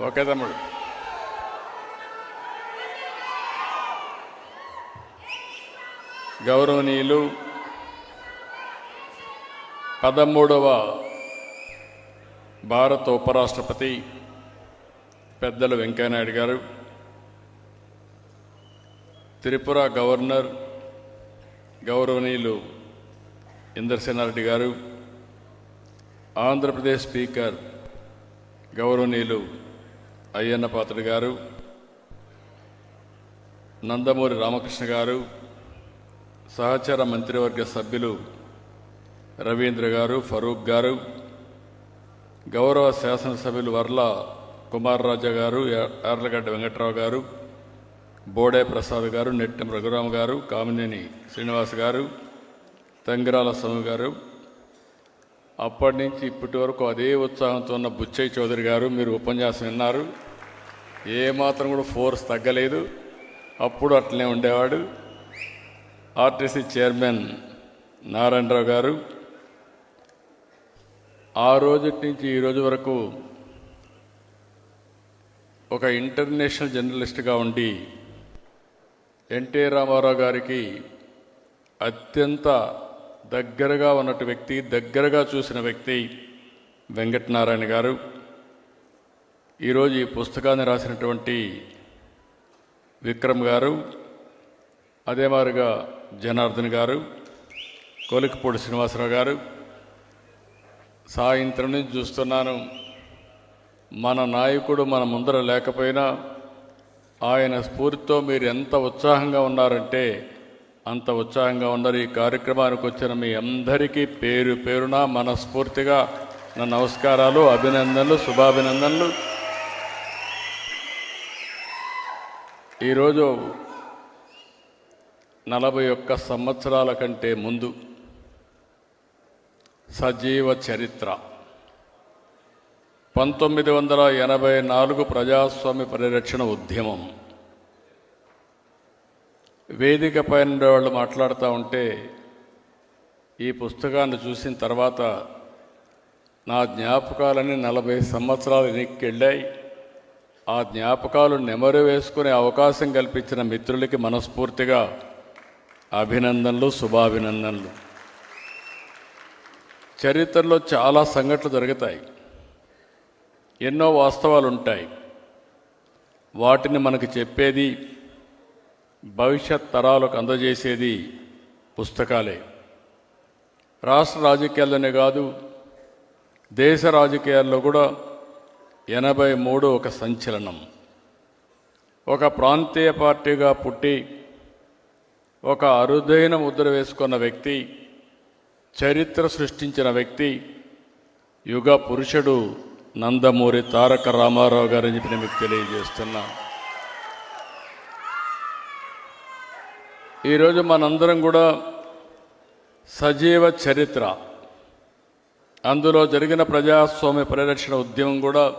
Okay తమ్ముడు. గౌరవనీయులు పదమూడవ భారత ఉపరాష్ట్రపతి పెద్దలు వెంకయ్యనాయుడు గారు త్రిపుర గవర్నర్ గౌరవనీయులు ఇంద్రసేనారెడ్డి గారు ఆంధ్రప్రదేశ్ స్పీకర్ గౌరవనీయులు అయ్యన్న పాత్రుడు గారు నందమూరి రామకృష్ణ గారు సహచర మంత్రివర్గ సభ్యులు రవీంద్ర గారు ఫరూక్ గారు గౌరవ శాసనసభ్యులు వర్ల కుమారరాజా గారు ఎర్లగడ్డ వెంకట్రావు గారు బోడే ప్రసాద్ గారు నెట్టెం రఘురామ గారు కామినేని శ్రీనివాస్ గారు తంగిరాల స్వామి గారు. అప్పటి నుంచి ఇప్పటి వరకు అదే ఉత్సాహంతో ఉన్న బుచ్చయ్య చౌదరి గారు మీరు ఉపన్యాసం విన్నారు. ఏమాత్రం కూడా ఫోర్స్ తగ్గలేదు. అప్పుడు అట్లనే ఉండేవాడు. ఆర్టీసీ చైర్మన్ నారాయణరావు గారు ఆ రోజు నుంచి ఈ రోజు వరకు ఒక ఇంటర్నేషనల్ జర్నలిస్ట్గా ఉండి ఎన్టీ రామారావు గారికి అత్యంత దగ్గరగా ఉన్నట్టు వ్యక్తి దగ్గరగా చూసిన వ్యక్తి వెంకటనారాయణ గారు. ఈరోజు ఈ పుస్తకాన్ని రాసినటువంటి విక్రమ్ గారు అదే మాదిరిగా జనార్దన్ గారు కోలికపూడి శ్రీనివాసరావు గారు సాయంత్రం నుంచి చూస్తున్నాను. మన నాయకుడు మన ముందర లేకపోయినా ఆయన స్ఫూర్తితో మీరు ఎంత ఉత్సాహంగా ఉన్నారంటే అంత ఉత్సాహంగా ఉన్నారు. ఈ కార్యక్రమానికి వచ్చిన మీ అందరికీ పేరు పేరున మనస్ఫూర్తిగా నా నమస్కారాలు అభినందనలు శుభాభినందనలు. ఈరోజు నలభై ఒక్క సంవత్సరాల కంటే ముందు సజీవ చరిత్ర. పంతొమ్మిది వందల ఎనభై నాలుగు ప్రజాస్వామ్య పరిరక్షణ ఉద్యమం. వేదిక పైన వాళ్ళు మాట్లాడుతూ ఉంటే ఈ పుస్తకాన్ని చూసిన తర్వాత నా జ్ఞాపకాలన్నీ నలభై సంవత్సరాలు వెనక్కి ఆ జ్ఞాపకాలు నెమరు వేసుకునే అవకాశం కల్పించిన మిత్రులకి మనస్ఫూర్తిగా అభినందనలు శుభాభినందనలు. చరిత్రలో చాలా సంఘటనలు జరుగుతాయి. ఎన్నో వాస్తవాలు ఉంటాయి. వాటిని మనకు చెప్పేది భవిష్యత్ తరాలకు అందజేసేది పుస్తకాలే. రాష్ట్ర రాజకీయాల్లోనే కాదు దేశ రాజకీయాల్లో కూడా ఎనభై మూడు ఒక సంచలనం. ఒక ప్రాంతీయ పార్టీగా పుట్టి ఒక అరుదైన ముద్ర వేసుకున్న వ్యక్తి చరిత్ర సృష్టించిన వ్యక్తి యుగ పురుషుడు నందమూరి తారక రామారావు గారని చెప్పి మీకు తెలియజేస్తున్నా. ఈరోజు మనందరం కూడా సజీవ చరిత్ర. అందులో జరిగిన ప్రజాస్వామ్య పరిరక్షణ ఉద్యమం కూడా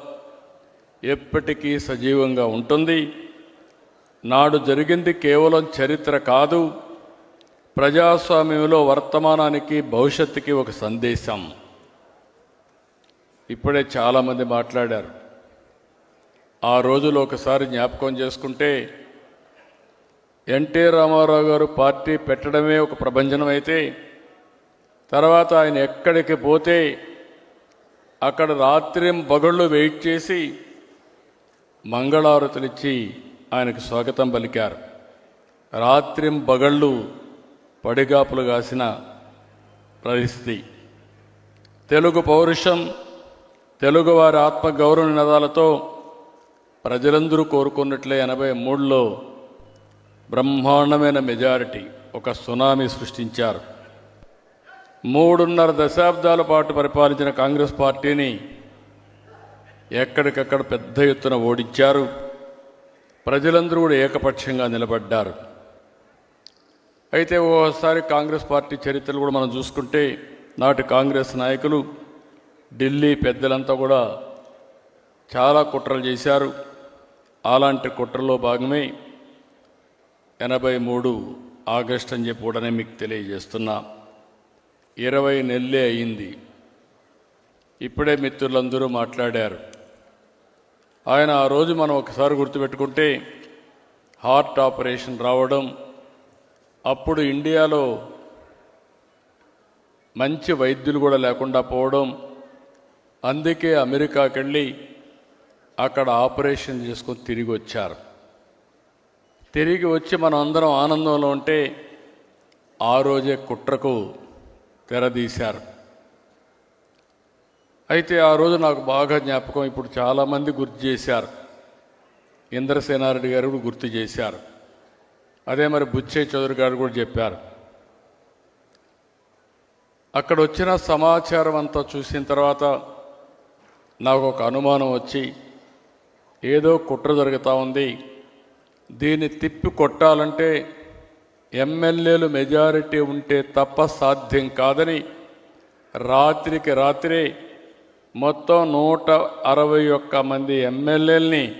ఎప్పటికీ సజీవంగా ఉంటుంది. నాడు జరిగింది కేవలం చరిత్ర కాదు ప్రజాస్వామ్యంలో వర్తమానానికి భవిష్యత్తుకి ఒక సందేశం. ఇప్పుడే చాలామంది మాట్లాడారు. ఆ రోజులో ఒకసారి జ్ఞాపకం చేసుకుంటే ఎన్టీ రామారావు గారు పార్టీ పెట్టడమే ఒక ప్రభంజనం అయితే తర్వాత ఆయన ఎక్కడికి పోతే అక్కడ రాత్రి బగళ్ళు వెయిట్ చేసి మంగళారతులిచ్చి ఆయనకు స్వాగతం పలికారు. రాత్రిం బగళ్ళు పడిగాపులు కాసిన పరిస్థితి తెలుగు పౌరుషం తెలుగువారి ఆత్మగౌరవ నినాదాలతో ప్రజలందరూ కోరుకున్నట్లే ఎనభై మూడులో బ్రహ్మాండమైన మెజారిటీ ఒక సునామీ సృష్టించారు. మూడున్నర దశాబ్దాల పాటు పరిపాలించిన కాంగ్రెస్ పార్టీని ఎక్కడికక్కడ పెద్ద ఎత్తున ఓడించారు. ప్రజలందరూ కూడా ఏకపక్షంగా నిలబడ్డారు. అయితే ఓసారి కాంగ్రెస్ పార్టీ చరిత్రలు కూడా మనం చూసుకుంటే నాటి కాంగ్రెస్ నాయకులు ఢిల్లీ పెద్దలంతా కూడా చాలా కుట్రలు చేశారు. అలాంటి కుట్రలో భాగమే ఎనభై మూడు ఆగస్ట్ అని చెప్పి కూడా మీకు తెలియజేస్తున్నా. ఇరవై నెలలే అయింది. ఇప్పుడే మిత్రులందరూ మాట్లాడారు. ఆయన ఆ రోజు మనం ఒకసారి గుర్తుపెట్టుకుంటే హార్ట్ ఆపరేషన్ రావడం అప్పుడు ఇండియాలో మంచి వైద్యులు కూడా లేకుండా పోవడం అందుకే అమెరికాకి వెళ్ళి అక్కడ ఆపరేషన్ చేసుకొని తిరిగి వచ్చారు. తిరిగి వచ్చి మనం అందరం ఆనందంలో ఉంటే ఆ రోజే కుట్రకు తెరదీశారు అయితే ఆ రోజు నాకు బాగా జ్ఞాపకం. ఇప్పుడు చాలామంది గుర్తు చేశారు. ఇంద్రసేనారెడ్డి గారు కూడా గుర్తు చేశారు. అదే మరి బుచ్చయ్య చౌదరి గారు కూడా చెప్పారు. అక్కడ వచ్చిన సమాచారం అంతా చూసిన తర్వాత నాకు ఒక అనుమానం వచ్చి ఏదో కుట్ర జరుగుతూ ఉంది. దీన్ని తిప్పి కొట్టాలంటే ఎమ్మెల్యేలు మెజారిటీ ఉంటే తప్ప సాధ్యం కాదని రాత్రికి రాత్రే మొత్తం నూట అరవై ఒక్క మంది ఎమ్మెల్యేలని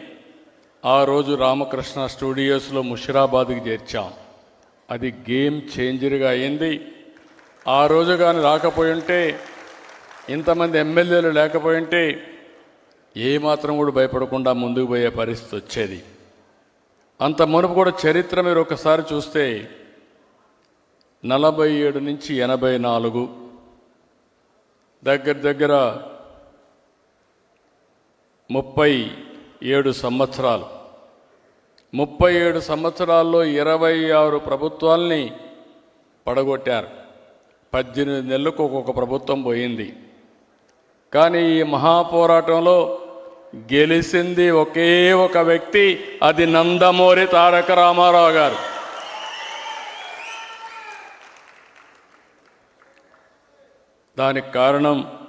ఆ రోజు రామకృష్ణ స్టూడియోస్లో ముషిరాబాద్కి చేర్చాం. అది గేమ్ చేంజర్గా అయింది. ఆ రోజు కానీ రాకపోయి ఉంటే ఇంతమంది ఎమ్మెల్యేలు లేకపోయి ఉంటే ఏమాత్రం కూడా భయపడకుండా ముందుకు పోయే పరిస్థితి వచ్చేది. అంత మునుపు కూడా చరిత్ర మీరు ఒకసారి చూస్తే నలభై ఏడు నుంచి ఎనభై నాలుగు దగ్గర దగ్గర ముప్పై ఏడు సంవత్సరాలు. ముప్పై ఏడు సంవత్సరాల్లో ఇరవై ఆరు ప్రభుత్వాల్ని పడగొట్టారు. పద్దెనిమిది నెలలకు ఒక్కొక్క ప్రభుత్వం పోయింది. కానీ ఈ మహాపోరాటంలో గెలిచింది ఒకే ఒక వ్యక్తి అది నందమూరి తారక రామారావు గారు. దానికి కారణం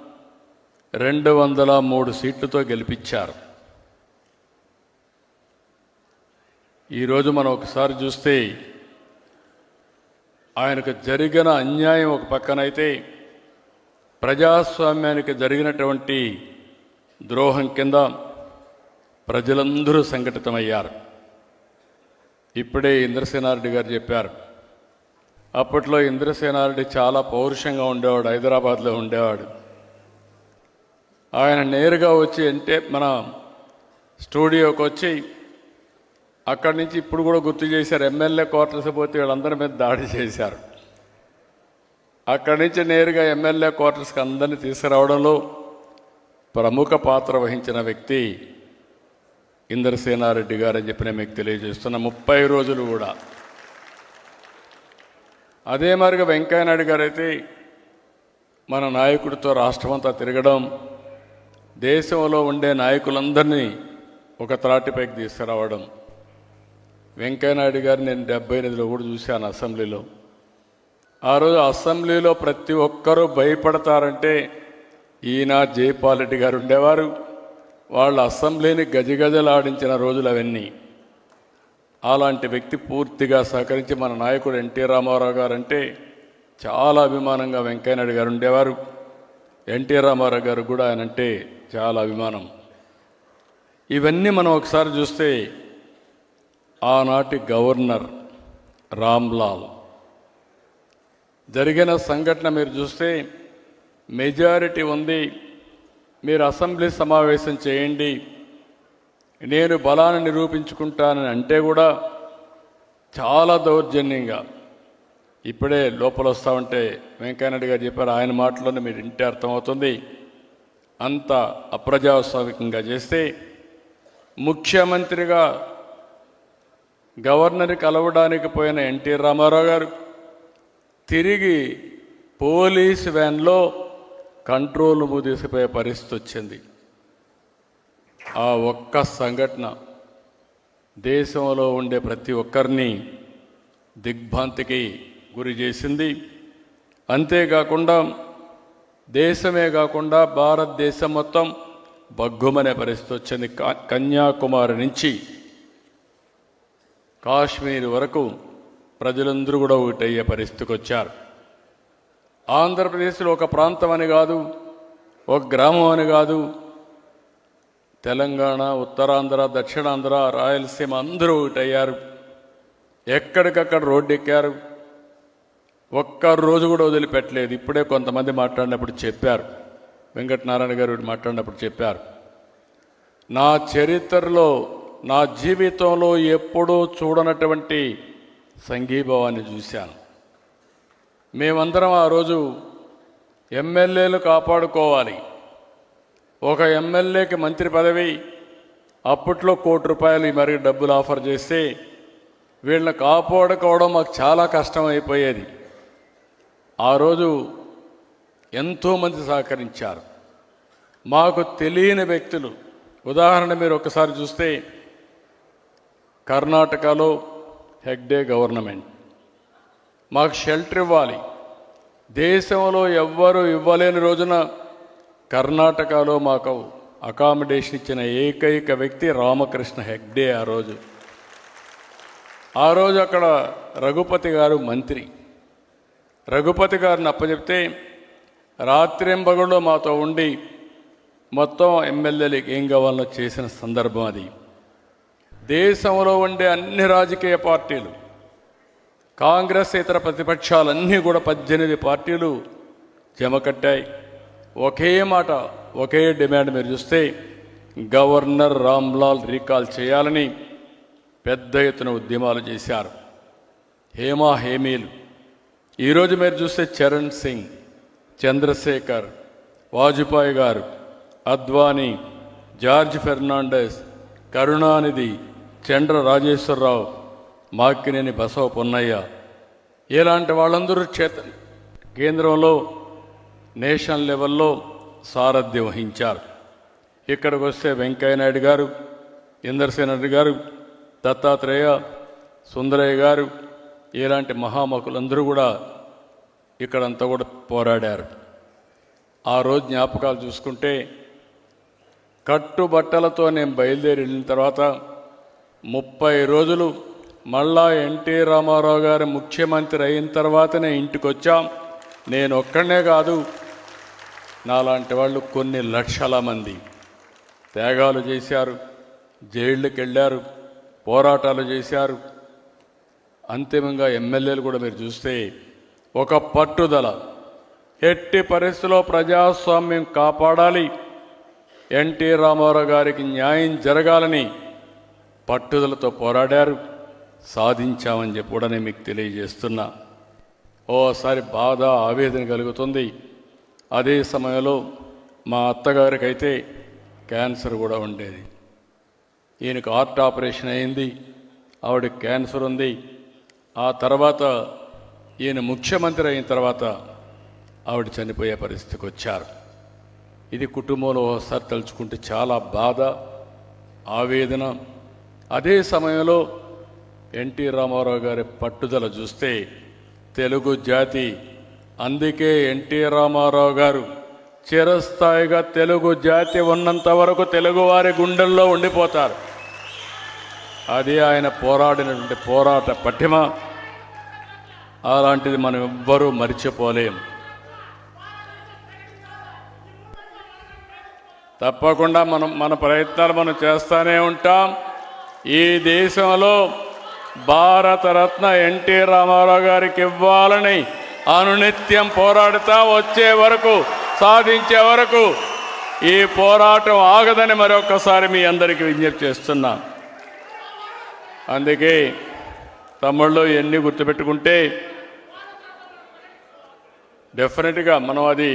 రెండు వందల మూడు సీట్లతో గెలిపించారు. ఈరోజు మనం ఒకసారి చూస్తే ఆయనకు జరిగిన అన్యాయం ఒక పక్కనైతే ప్రజాస్వామ్యానికి జరిగినటువంటి ద్రోహం కింద ప్రజలందరూ సంఘటితమయ్యారు. ఇప్పుడే ఇంద్రసేనారెడ్డి గారు చెప్పారు అప్పట్లో ఇంద్రసేనారెడ్డి చాలా పౌరుషంగా ఉండేవాడు హైదరాబాద్లో ఉండేవాడు. ఆయన నేరుగా వచ్చి అంటే మన స్టూడియోకి వచ్చి అక్కడి నుంచి ఇప్పుడు కూడా గుర్తు చేశారు ఎమ్మెల్యే క్వార్టర్స్ పోతే వీళ్ళందరి మీద దాడి చేశారు. అక్కడి నుంచి నేరుగా ఎమ్మెల్యే క్వార్టర్స్కి అందరినీ తీసుకురావడంలో ప్రముఖ పాత్ర వహించిన వ్యక్తి ఇంద్రసేనారెడ్డి గారు అని చెప్పి నేను మీకు తెలియజేస్తున్న. ముప్పై రోజులు కూడా. అదే మరిగా వెంకయ్యనాయుడు గారు అయితే మన నాయకుడితో రాష్ట్రమంతా తిరగడం దేశంలో ఉండే నాయకులందరినీ ఒక త్రాటిపైకి తీసుకురావడం. వెంకయ్యనాయుడు గారు నేను డెబ్బై ఎనిమిదిలో కూడా చూశాను అసెంబ్లీలో. ఆ రోజు అసెంబ్లీలో ప్రతి ఒక్కరూ భయపడతారంటే ఈయన జైపాల్ రెడ్డి గారు ఉండేవారు. వాళ్ళు అసెంబ్లీని గజగజలాడించిన రోజులు అవన్నీ. అలాంటి వ్యక్తి పూర్తిగా సహకరించి మన నాయకుడు ఎన్టీ రామారావు గారు అంటే చాలా అభిమానంగా వెంకయ్యనాయుడు గారు ఉండేవారు. ఎన్టీ రామారావు గారు కూడా ఆయన అంటే చాలా అభిమానం. ఇవన్నీ మనం ఒకసారి చూస్తే ఆనాటి గవర్నర్ రామ్లాల్. జరిగిన సంఘటన మీరు చూస్తే మెజారిటీ ఉంది మీరు అసెంబ్లీ సమావేశం చేయండి నేను బలాన్ని నిరూపించుకుంటానని అంటే కూడా చాలా దౌర్జన్యంగా. ఇప్పుడే లోపల వస్తా ఉంటే వెంకయ్యనాయుడు గారు చెప్పారు ఆయన మాటలోనే మీరు ఇంటే అర్థమవుతుంది. అంత అప్రజాస్వామికంగా చేస్తే ముఖ్యమంత్రిగా గవర్నర్ కలవడానికి పోయిన ఎన్టీ రామారావు గారు తిరిగి పోలీస్ వ్యాన్లో కంట్రోల్ రూమ్ తీసుకుపోయే పరిస్థితి వచ్చింది. ఆ ఒక్క సంఘటన దేశంలో ఉండే ప్రతి ఒక్కరిని దిగ్భ్రాంతికి గురి చేసింది. అంతేకాకుండా దేశమే కాకుండా భారతదేశం మొత్తం బగ్గుమనే పరిస్థితి వచ్చింది. కన్యాకుమారి నుంచి కాశ్మీర్ వరకు ప్రజలందరూ కూడా ఒకటయ్యే పరిస్థితికి వచ్చారు. ఆంధ్రప్రదేశ్లో ఒక ప్రాంతం అని కాదు ఒక గ్రామం అని కాదు తెలంగాణ ఉత్తరాంధ్ర దక్షిణాంధ్ర రాయలసీమ అందరూ ఒకటయ్యారు ఎక్కడికక్కడ రోడ్డు ఎక్కారు ఒక్క రోజు కూడా వదిలిపెట్టలేదు. ఇప్పుడే కొంతమంది మాట్లాడినప్పుడు చెప్పారు. వెంకటనారాయణ గారు మాట్లాడినప్పుడు చెప్పారు. నా చరిత్రలో నా జీవితంలో ఎప్పుడూ చూడనటువంటి సంఘీభావాన్ని చూశాను. మేమందరం ఆ రోజు ఎమ్మెల్యేలు కాపాడుకోవాలి. ఒక ఎమ్మెల్యేకి మంత్రి పదవి అప్పట్లో కోటి రూపాయలు మరి డబ్బులు ఆఫర్ చేస్తే వీళ్ళని కాపాడుకోవడం మాకు చాలా కష్టం అయిపోయేది ఆ రోజు ఎంతోమంది సహకరించారు. మాకు తెలియని వ్యక్తులు. ఉదాహరణ మీరు ఒకసారి చూస్తే కర్ణాటకలో హెగ్డే గవర్నమెంట్. మాకు షెల్టర్ ఇవ్వాలి. దేశంలో ఎవ్వరూ ఇవ్వలేని రోజున కర్ణాటకలో మాకు అకామిడేషన్ ఇచ్చిన ఏకైక వ్యక్తి రామకృష్ణ హెగ్డే ఆ రోజు. ఆ రోజు అక్కడ రఘుపతి గారు మంత్రి. రఘుపతి గారిని అప్పచెప్తే రాత్రింబగుళ్ళు మాతో ఉండి మొత్తం ఎమ్మెల్యేలకు ఏం కావాలో చేసిన సందర్భం అది. దేశంలో ఉండే అన్ని రాజకీయ పార్టీలు కాంగ్రెస్ ఇతర ప్రతిపక్షాలన్నీ కూడా పద్దెనిమిది పార్టీలు జమ కట్టాయి. ఒకే మాట ఒకే డిమాండ్ మీరు చూస్తే గవర్నర్ రామ్లాల్ రీకాల్ చేయాలని పెద్ద ఎత్తున ఉద్యమాలు చేశారు. హేమా హేమీలు. ఈరోజు మీరు చూస్తే చరణ్ సింగ్ చంద్రశేఖర్ వాజ్పేయి గారు అద్వానీ జార్జ్ ఫెర్నాండెస్ కరుణానిధి చండ్ర రాజేశ్వరరావు మాక్కినేని బసవ పొన్నయ్య. ఇలాంటి వాళ్ళందరూ చేత కేంద్రంలో నేషనల్ లెవెల్లో సారథ్యం వహించారు. ఇక్కడికి వస్తే వెంకయ్యనాయుడు గారు ఇందర్సేనాయుడు గారు దత్తాత్రేయ సుందరయ్య గారు ఇలాంటి మహామకులందరూ కూడా ఇక్కడంతా కూడా పోరాడారు. ఆ రోజు జ్ఞాపకాలు చూసుకుంటే కట్టుబట్టలతో నేను బయలుదేరి వెళ్ళిన తర్వాత ముప్పై రోజులు మళ్ళా ఎన్టీ రామారావు గారు ముఖ్యమంత్రి అయిన తర్వాతనే ఇంటికి వచ్చాం నేను ఒక్కడనే కాదు నాలాంటి వాళ్ళు కొన్ని లక్షల మంది త్యాగాలు చేశారు జైళ్ళకి వెళ్ళారు పోరాటాలు చేశారు. అంతిమంగా ఎమ్మెల్యేలు కూడా మీరు చూస్తే ఒక పట్టుదల. ఎట్టి పరిస్థితిలో ప్రజాస్వామ్యం కాపాడాలి. ఎన్టీ రామారావు గారికి న్యాయం జరగాలని పట్టుదలతో పోరాడారు. సాధించామని చెప్పి కూడా నేను మీకు తెలియజేస్తున్నా. ఓసారి బాధ ఆవేదన కలుగుతుంది. అదే సమయంలో మా అత్తగారికి అయితే క్యాన్సర్ కూడా ఉండేది. ఈయనకు హార్ట్ ఆపరేషన్ అయింది. ఆవిడకి క్యాన్సర్ ఉంది. ఆ తర్వాత ఈయన ముఖ్యమంత్రి అయిన తర్వాత ఆవిడ చనిపోయే పరిస్థితికి వచ్చారు. ఇది కుటుంబంలో ఒకసారి తలుచుకుంటే చాలా బాధ ఆవేదన. అదే సమయంలో ఎన్టీ రామారావు గారి పట్టుదల చూస్తే తెలుగు జాతి అందుకే ఎన్టీ రామారావు గారు చిరస్థాయిగా తెలుగు జాతి ఉన్నంత వరకు తెలుగువారి గుండెల్లో ఉండిపోతారు. అది ఆయన పోరాడినటువంటి పోరాట పటిమ. అలాంటిది మనం ఎవ్వరూ మర్చిపోలేం. తప్పకుండా మనం మన ప్రయత్నాలు మనం చేస్తూనే ఉంటాం. ఈ దేశంలో భారతరత్న ఎన్టీ రామారావు గారికి ఇవ్వాలని అనునిత్యం పోరాడుతా వచ్చే వరకు సాధించే వరకు ఈ పోరాటం ఆగదని మరొకసారి మీ అందరికీ విజ్ఞప్తి చేస్తున్నా. అందుకే తమ్ముళ్ళు ఎన్ని గుర్తుపెట్టుకుంటే డెఫినెట్గా మనం అది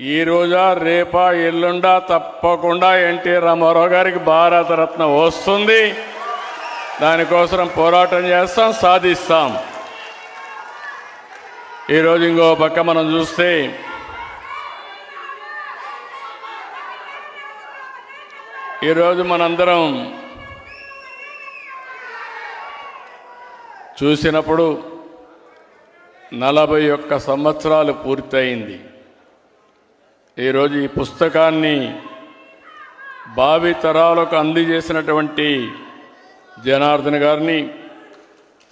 ఈ రోజా రేపా ఎల్లుండా తప్పకుండా ఎన్టీ రామారావు గారికి భారతరత్న వస్తుంది. దానికోసం పోరాటం చేస్తాం సాధిస్తాం. ఈరోజు ఇంకో పక్క మనం చూస్తే ఈరోజు మనందరం చూసినప్పుడు నలభై ఒక్క సంవత్సరాలు పూర్తయింది. ఈరోజు ఈ పుస్తకాన్ని భావి తరాలకు అందజేసినటువంటి జనార్దన్ గారిని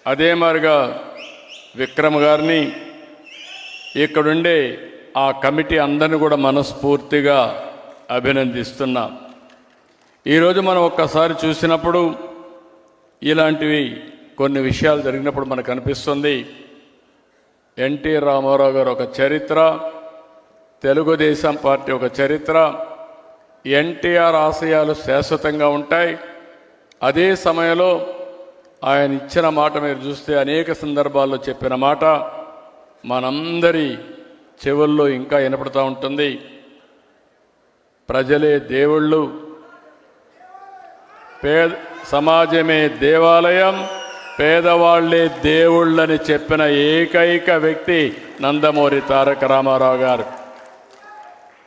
అదే మారిగా విక్రమ్ గారిని ఇక్కడుండే ఆ కమిటీ అందరిని కూడా మనస్ఫూర్తిగా అభినందిస్తున్నా. ఈరోజు మనం ఒక్కసారి చూసినప్పుడు ఇలాంటివి కొన్ని విషయాలు జరిగినప్పుడు మనకు అనిపిస్తుంది. ఎన్టీ రామారావు గారు ఒక చరిత్ర తెలుగుదేశం పార్టీ ఒక చరిత్ర ఎన్టీఆర్ ఆశయాలు శాశ్వతంగా ఉంటాయి. అదే సమయంలో ఆయన ఇచ్చిన మాట మీరు చూస్తే అనేక సందర్భాల్లో చెప్పిన మాట మనందరి చెవుల్లో ఇంకా వినపడుతూ ఉంటుంది. ప్రజలే దేవుళ్ళు పేద సమాజమే దేవాలయం. పేదవాళ్ళే దేవుళ్ళని చెప్పిన ఏకైక వ్యక్తి నందమూరి తారక రామారావు గారు.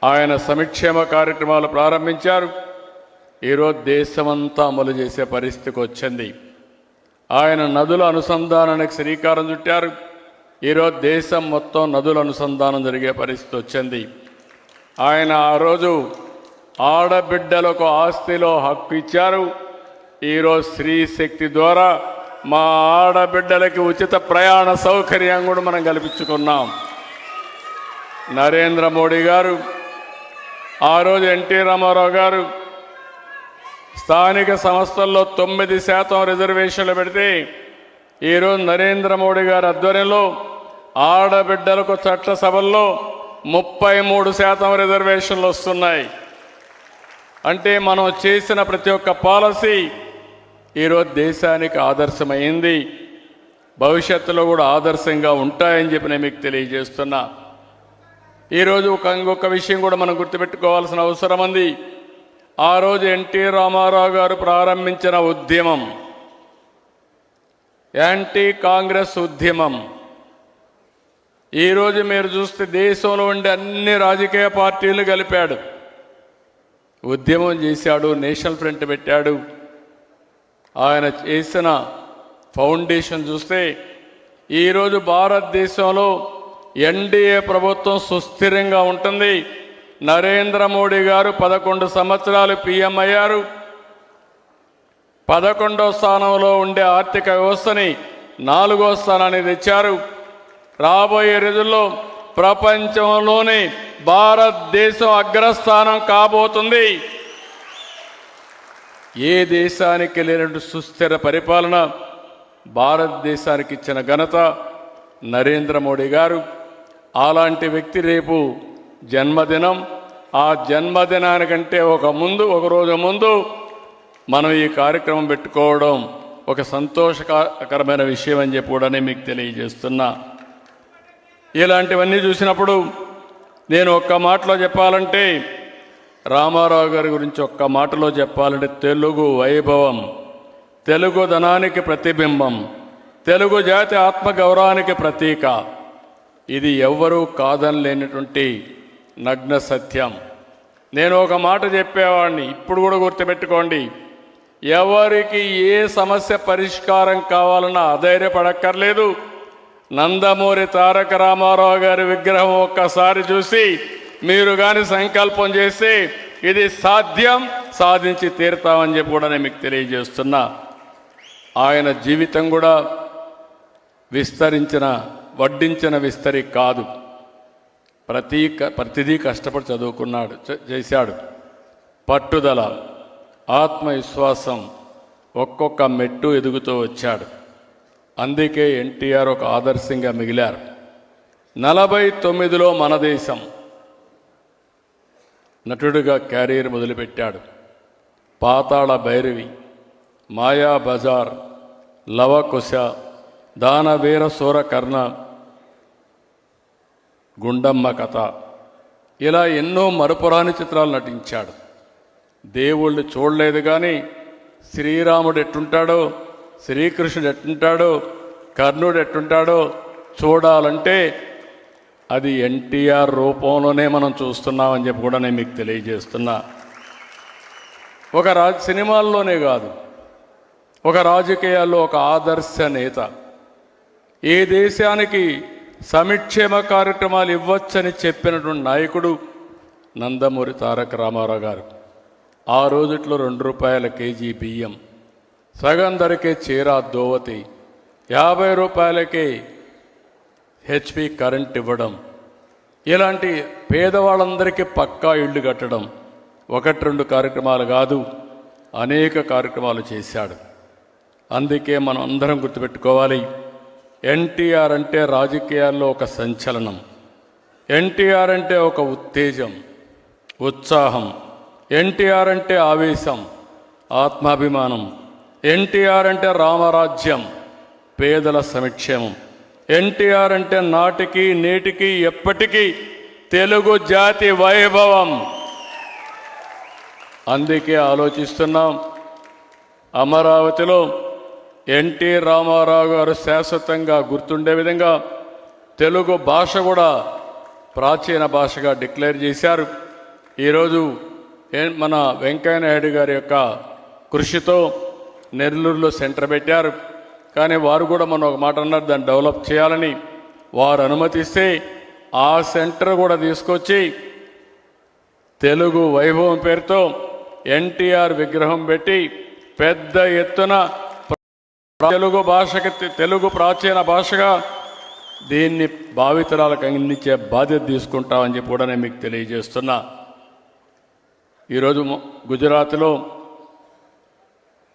ఆయన సంక్షేమ కార్యక్రమాలు ప్రారంభించారు. ఈరోజు దేశమంతా అమలు చేసే పరిస్థితికి వచ్చింది. ఆయన నదుల అనుసంధానానికి శ్రీకారం చుట్టారు. ఈరోజు దేశం మొత్తం నదుల అనుసంధానం జరిగే పరిస్థితి వచ్చింది. ఆయన ఆ రోజు ఆడబిడ్డలకు ఆస్తిలో హక్కు ఇచ్చారు. ఈరోజు స్త్రీ శక్తి ద్వారా మా ఆడబిడ్డలకి ఉచిత ప్రయాణ సౌకర్యం కూడా మనం కల్పించుకున్నాం. నరేంద్ర మోడీ గారు ఆ రోజు ఎన్టీ రామారావు గారు స్థానిక సంస్థల్లో తొమ్మిది శాతం రిజర్వేషన్లు పెడితే ఈరోజు నరేంద్ర మోడీ గారి ఆధ్వర్యంలో ఆడబిడ్డలకు చట్టసభల్లో ముప్పై మూడు శాతం రిజర్వేషన్లు వస్తున్నాయి. అంటే మనం చేసిన ప్రతి ఒక్క పాలసీ ఈరోజు దేశానికి ఆదర్శమైంది. భవిష్యత్తులో కూడా ఆదర్శంగా ఉంటాయని చెప్పి నేను మీకు తెలియజేస్తున్నా. ఈరోజు ఒక ఇంకొక విషయం కూడా మనం గుర్తుపెట్టుకోవాల్సిన అవసరం ఉంది. ఆ రోజు ఎన్టీ రామారావు గారు ప్రారంభించిన ఉద్యమం యాంటీ కాంగ్రెస్ ఉద్యమం. ఈరోజు మీరు చూస్తే దేశంలో ఉండే అన్ని రాజకీయ పార్టీలు కలిపాడు ఉద్యమం చేశాడు నేషనల్ ఫ్రంట్ పెట్టాడు. ఆయన చేసిన ఫౌండేషన్ చూస్తే ఈరోజు భారతదేశంలో ఎన్డీఏ ప్రభుత్వం సుస్థిరంగా ఉంటుంది. నరేంద్ర మోడీ గారు పదకొండు సంవత్సరాలు పీఎం అయ్యారు. పదకొండో స్థానంలో ఉండే ఆర్థిక వ్యవస్థని నాలుగో స్థానానికి తెచ్చారు. రాబోయే రోజుల్లో ప్రపంచంలోనే భారతదేశం అగ్రస్థానం కాబోతుంది. ఏ దేశానికి లేనటువంటి సుస్థిర పరిపాలన భారతదేశానికి ఇచ్చిన ఘనత నరేంద్ర మోడీ గారు. అలాంటి వ్యక్తి రేపు జన్మదినం. ఆ జన్మదినానికంటే ఒక ముందు ఒక రోజు ముందు మనం ఈ కార్యక్రమం పెట్టుకోవడం ఒక సంతోషకరమైన విషయం అని చెప్పి కూడా నేను మీకు తెలియజేస్తున్నా. ఇలాంటివన్నీ చూసినప్పుడు నేను ఒక్క మాటలో చెప్పాలంటే రామారావు గారి గురించి ఒక్క మాటలో చెప్పాలంటే తెలుగు వైభవం తెలుగు ధనానికి ప్రతిబింబం తెలుగు జాతి ఆత్మగౌరవానికి ప్రతీక. ఇది ఎవ్వరూ కాదనలేనటువంటి నగ్న సత్యం. నేను ఒక మాట చెప్పేవాడిని ఇప్పుడు కూడా గుర్తుపెట్టుకోండి. ఎవరికి ఏ సమస్య పరిష్కారం కావాలన్నా అధైర్యపడక్కర్లేదు. నందమూరి తారక రామారావు గారి విగ్రహం ఒక్కసారి చూసి మీరు కానీ సంకల్పం చేసి ఇది సాధ్యం సాధించి తీరుతామని చెప్పి కూడా నేను మీకు తెలియజేస్తున్నా. ఆయన జీవితం కూడా విస్తరించిన వడ్డించిన విస్తరి కాదు. ప్రతి క- ప్రతిదీ కష్టపడి చదువుకున్నాడు చేశాడు. పట్టుదల ఆత్మవిశ్వాసం ఒక్కొక్క మెట్టు ఎదుగుతూ వచ్చాడు. అందుకే ఎన్టీఆర్ ఒక ఆదర్శంగా మిగిలారు. నలభై తొమ్మిదిలో మన దేశం నటుడిగా క్యారియర్ మొదలుపెట్టాడు. పాతాళ భైరవి మాయా బజార్ లవకుశ దానవీర సూరకర్ణ గుండమ్మ కథ. ఇలా ఎన్నో మరుపురాని చిత్రాలు నటించాడు. దేవుళ్ళు చూడలేదు కానీ శ్రీరాముడు ఎట్టుంటాడో శ్రీకృష్ణుడు ఎట్టుంటాడో కర్ణుడు ఎట్టుంటాడో చూడాలంటే అది ఎన్టీఆర్ రూపంలోనే మనం చూస్తున్నామని చెప్పి కూడా నేను మీకు తెలియజేస్తున్నా. ఒక రాజ సినిమాల్లోనే కాదు ఒక రాజకీయాల్లో ఒక ఆదర్శ నేత ఏ దేశానికి సమిక్షేమ కార్యక్రమాలు ఇవ్వచ్చని చెప్పినటువంటి నాయకుడు నందమూరి తారక రామారావు గారు. ఆ రోజుట్లో రెండు రూపాయల కేజీ బియ్యం సగం ధరకే చీర దోవతి యాభై రూపాయలకే హెచ్పి కరెంట్ ఇవ్వడం. ఇలాంటి పేదవాళ్ళందరికీ పక్కా ఇళ్ళు కట్టడం ఒకటి రెండు కార్యక్రమాలు కాదు అనేక కార్యక్రమాలు చేశాడు. అందుకే మనం అందరం గుర్తుపెట్టుకోవాలి ఎన్టీఆర్ అంటే రాజకీయాల్లో ఒక సంచలనం ఎన్టీఆర్ అంటే ఒక ఉత్తేజం ఉత్సాహం ఎన్టీఆర్ అంటే ఆవేశం ఆత్మాభిమానం ఎన్టీఆర్ అంటే రామరాజ్యం పేదల సంక్షేమం. ఎన్టీఆర్ అంటే నాటికి నేటికి ఎప్పటికీ తెలుగు జాతి వైభవం. అందుకే ఆలోచిస్తున్నాం అమరావతిలో ఎన్టీ రామారావు గారు శాశ్వతంగా గుర్తుండే విధంగా తెలుగు భాష కూడా ప్రాచీన భాషగా డిక్లేర్ చేశారు. ఈరోజు మన మన వెంకయ్యనాయుడు గారి యొక్క కృషితో నెల్లూరులో సెంటర్ పెట్టారు. కానీ వారు కూడా మనం ఒక మాట అన్నారు దాన్ని డెవలప్ చేయాలని. వారు అనుమతిస్తే ఆ సెంటర్ కూడా తీసుకొచ్చి తెలుగు వైభవం పేరుతో ఎన్టీఆర్ విగ్రహం పెట్టి పెద్ద ఎత్తున తెలుగు భాషకి తెలుగు ప్రాచీన భాషగా దీన్ని భావితరాలకు అందించే బాధ్యత తీసుకుంటామని చెప్పి కూడా నేను మీకు తెలియజేస్తున్నా. ఈరోజు గుజరాత్లో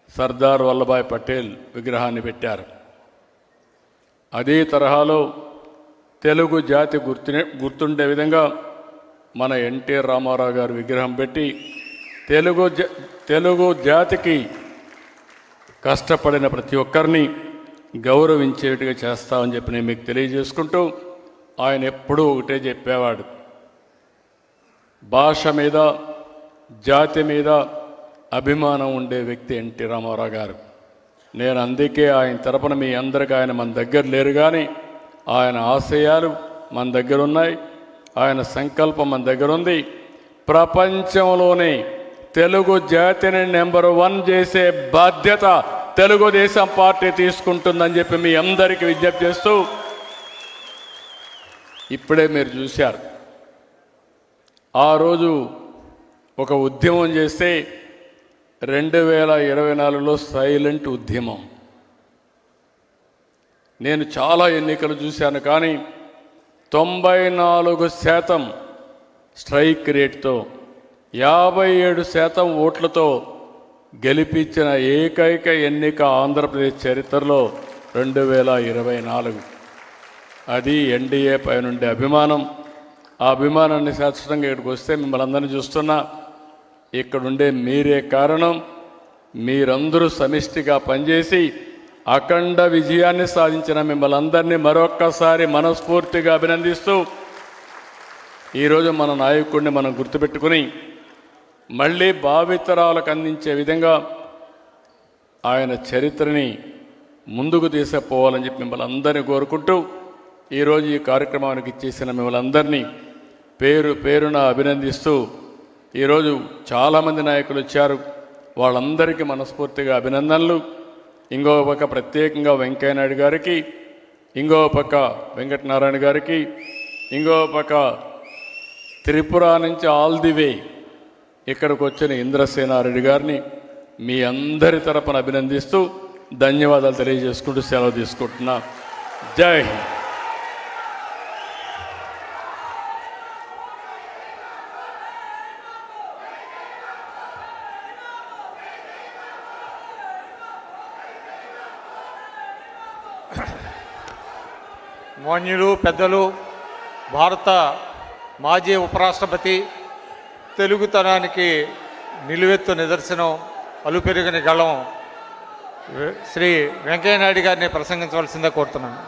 సర్దార్ వల్లభాయ్ పటేల్ విగ్రహాన్ని పెట్టారు. అదే తరహాలో తెలుగు జాతి గుర్తునే గుర్తుండే విధంగా మన ఎన్టీ రామారావు గారు విగ్రహం పెట్టి తెలుగు తెలుగు జాతికి కష్టపడిన ప్రతి ఒక్కరిని గౌరవించేట్టుగా చేస్తామని చెప్పి నేను మీకు తెలియజేసుకుంటూ ఆయన ఎప్పుడూ ఒకటే చెప్పేవాడు. భాష మీద జాతి మీద అభిమానం ఉండే వ్యక్తి ఎన్టీ రామారావు గారు. నేను అందుకే ఆయన తరపున మీ అందరికీ ఆయన మన దగ్గర లేరు కానీ ఆయన ఆశయాలు మన దగ్గర ఉన్నాయి ఆయన సంకల్పం మన దగ్గర ఉంది. ప్రపంచంలోనే తెలుగు జాతిని నెంబర్ వన్ చేసే బాధ్యత తెలుగుదేశం పార్టీ తీసుకుంటుందని చెప్పి మీ అందరికీ విజ్ఞప్తి చేస్తూ ఇప్పుడే మీరు చూశారు. ఆ రోజు ఒక ఉద్యమం చేస్తే రెండు వేల ఇరవై నాలుగులో సైలెంట్ ఉద్యమం. నేను చాలా ఎన్నికలు చూశాను కానీ తొంభై నాలుగు శాతం స్ట్రైక్ రేట్తో యాభై ఏడు శాతం ఓట్లతో గెలిపించిన ఏకైక ఎన్నిక ఆంధ్రప్రదేశ్ చరిత్రలో రెండు వేల ఇరవై నాలుగు. అది ఎన్డీఏ పైనుండే అభిమానం. ఆ అభిమానాన్ని శాశ్వతంగా ఇక్కడికి వస్తే మిమ్మల్ని అందరినీ చూస్తున్నా. ఇక్కడుండే మీరే కారణం. మీరందరూ సమిష్టిగా పనిచేసి అఖండ విజయాన్ని సాధించిన మిమ్మల్ని అందరినీ మరొక్కసారి మనస్ఫూర్తిగా అభినందిస్తూ ఈరోజు మన నాయకుడిని మనం గుర్తుపెట్టుకుని మళ్ళీ భావితరాలకు అందించే విధంగా ఆయన చరిత్రని ముందుకు తీసుకుపోవాలని చెప్పి మిమ్మల్ని అందరినీ కోరుకుంటూ ఈరోజు ఈ కార్యక్రమానికి ఇచ్చేసిన మిమ్మల్ని అందరినీ పేరు పేరున అభినందిస్తూ ఈరోజు చాలామంది నాయకులు వచ్చారు. వాళ్ళందరికీ మనస్ఫూర్తిగా అభినందనలు. ఇంకో పక్క ప్రత్యేకంగా వెంకయ్యనాయుడు గారికి ఇంకో పక్క వెంకటనారాయణ గారికి ఇంకో పక్క త్రిపుర నుంచి ఆల్ ది వే ఇక్కడికి వచ్చిన ఇంద్రసేనారెడ్డి గారిని మీ అందరి తరపున అభినందిస్తూ ధన్యవాదాలు తెలియజేసుకుంటూ సెలవు తీసుకుంటున్నా. జై హింద్. మాన్యులు పెద్దలు భారత మాజీ ఉపరాష్ట్రపతి తెలుగుతనానికి నిలువెత్తు నిదర్శనం అలుపెరుగని గళం శ్రీ వెంకయ్యనాయుడు గారిని ప్రసంగించవలసిందే కోరుతున్నాను.